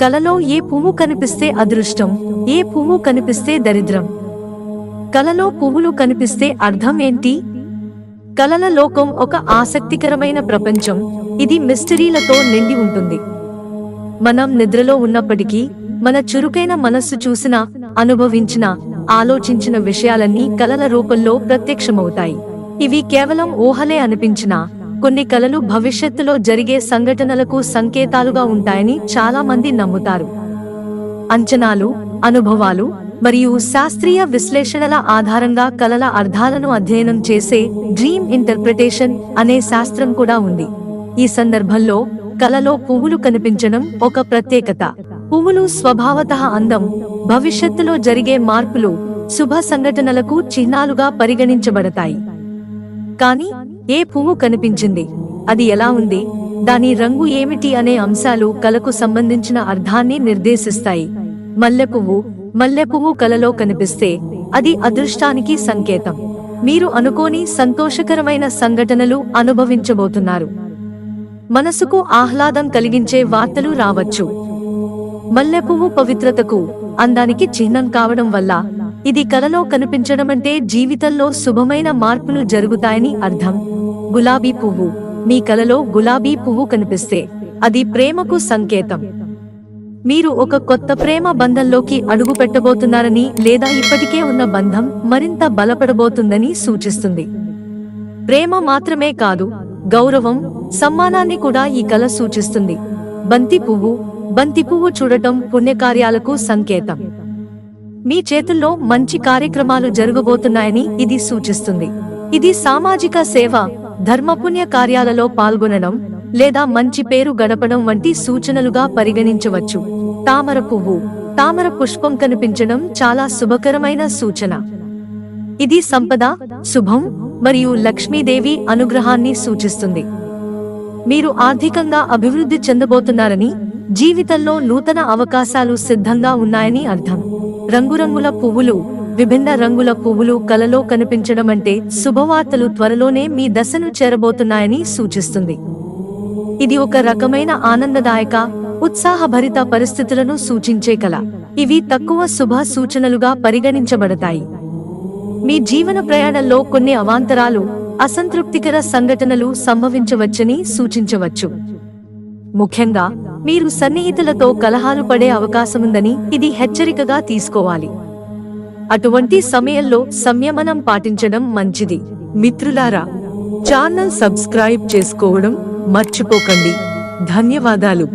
కలలో ఏ పువ్వు కనిపిస్తే అదృష్టం ఏ పువ్వు కనిపిస్తే దరిద్రం. కలలో పువ్వులు కనిపిస్తే అర్థం ఏంటి? కలల లోకం ఒక ఆసక్తికరమైన ప్రపంచం ఇది మిస్టరీలతో నిండి ఉంటుంది. మనం నిద్రలో ఉన్నప్పటికీ మన చురుకైన మనస్సు చూసిన అనుభవించిన ఆలోచించిన విషయాలన్నీ కలల రూపంలో ప్రత్యక్షమవుతాయి. ఇవి కేవలం ఊహలే అనిపించినా కొన్ని కలలు భవిష్యత్తులో జరిగే సంఘటనలకు సంకేతాలుగా ఉంటాయని చాలా మంది నమ్ముతారు. అంచనాలు అనుభవాలు మరియు శాస్త్రీయ విశ్లేషణల ఆధారంగా కలల అర్థాలను అధ్యయనం చేసే డ్రీమ్ ఇంటర్ప్రిటేషన్ అనే శాస్త్రం కూడా ఉంది. ఈ సందర్భంలో కలలో పువ్వులు కనిపించడం ఒక ప్రత్యేకత. పువ్వులు స్వభావత అందం భవిష్యత్తులో జరిగే మార్పులు శుభ సంఘటనలకు చిహ్నాలుగా పరిగణించబడతాయి. కానీ ఏ పువ్వు కనిపించింది? అది ఎలా ఉంది? దాని రంగు ఏమిటి అనే అంశాలు కలకు సంబంధించిన అర్థాన్ని నిర్దేశిస్తాయి. మల్లె పువ్వు మల్లె పువ్వు కలలో కనిపిస్తే అది అదృష్టానికి సంకేతం. మీరు అనుకోని సంతోషకరమైన సంఘటనలు అనుభవించబోతున్నారు. మనసుకు ఆహ్లాదం కలిగించే వార్తలు రావచ్చు. మల్లె పువ్వు పవిత్రతకు అందానికి చిహ్నం కావడం వల్ల ఇది కలలో కనిపించడమంటే జీవితంలో శుభమైన మార్పులు జరుగుతాయని అర్థం. గులాబీ పువ్వు. మీ కలలో గులాబీ పువ్వు కనిపిస్తే అది ప్రేమకు సంకేతం. మీరు ఒక కొత్త ప్రేమ బంధంలోకి అడుగు పెట్టబోతున్నారని లేదా ఇప్పటికే ఉన్న బంధం మరింత బలపడబోతుందని సూచిస్తుంది. ప్రేమ మాత్రమే కాదు గౌరవం సమ్మానాన్ని కూడా ఈ కల సూచిస్తుంది. బంతి పువ్వు బంతి పువ్వు చూడటం పుణ్యకార్యాలకు సంకేతం. మీ చేతుల్లో మంచి కార్యక్రమాలు జరగబోతున్నాయని ఇది సూచిస్తుంది. ఇది సామాజిక సేవ ధర్మపుణ్య కార్యాలలో పాల్గొనడం లేదా మంచి పేరు గడపడం వంటి సూచనలుగా పరిగణించవచ్చు. తామర పువ్వు తామర పుష్పం కనిపించడం చాలా శుభకరమైన సూచన. ఇది సంపద శుభం మరియు లక్ష్మీదేవి అనుగ్రహాన్ని సూచిస్తుంది. మీరు ఆర్థికంగా అభివృద్ధి చెందబోతున్నారని జీవితంలో నూతన అవకాశాలు సిద్ధంగా ఉన్నాయని అర్థం. రంగురంగుల పువ్వులు విభిన్న రంగుల పువ్వులు కలలో కనిపించడం అంటే శుభవార్తలు త్వరలోనే మీ దశను చేరబోతున్నాయని సూచిస్తుంది. ఇది ఒక రకమైన ఆనందదాయక ఉత్సాహభరిత పరిస్థితులను సూచించే కల ఇవి తక్కువ శుభ సూచనలుగా పరిగణించబడతాయి. మీ జీవన ప్రయాణంలో కొన్ని అవాంతరాలు అసంతృప్తికర సంఘటనలు సంభవించవచ్చని సూచించవచ్చు. ముఖ్యంగా మీరు సన్నిహితులతో కలహాలు పడే అవకాశముందని ఇది హెచ్చరికగా తీసుకోవాలి. అటువంటి సమయంలో సంయమనం పాటించడం మంచిది. మిత్రులారా ఛానల్ సబ్స్క్రైబ్ చేసుకోవడం మర్చిపోకండి. ధన్యవాదాలు.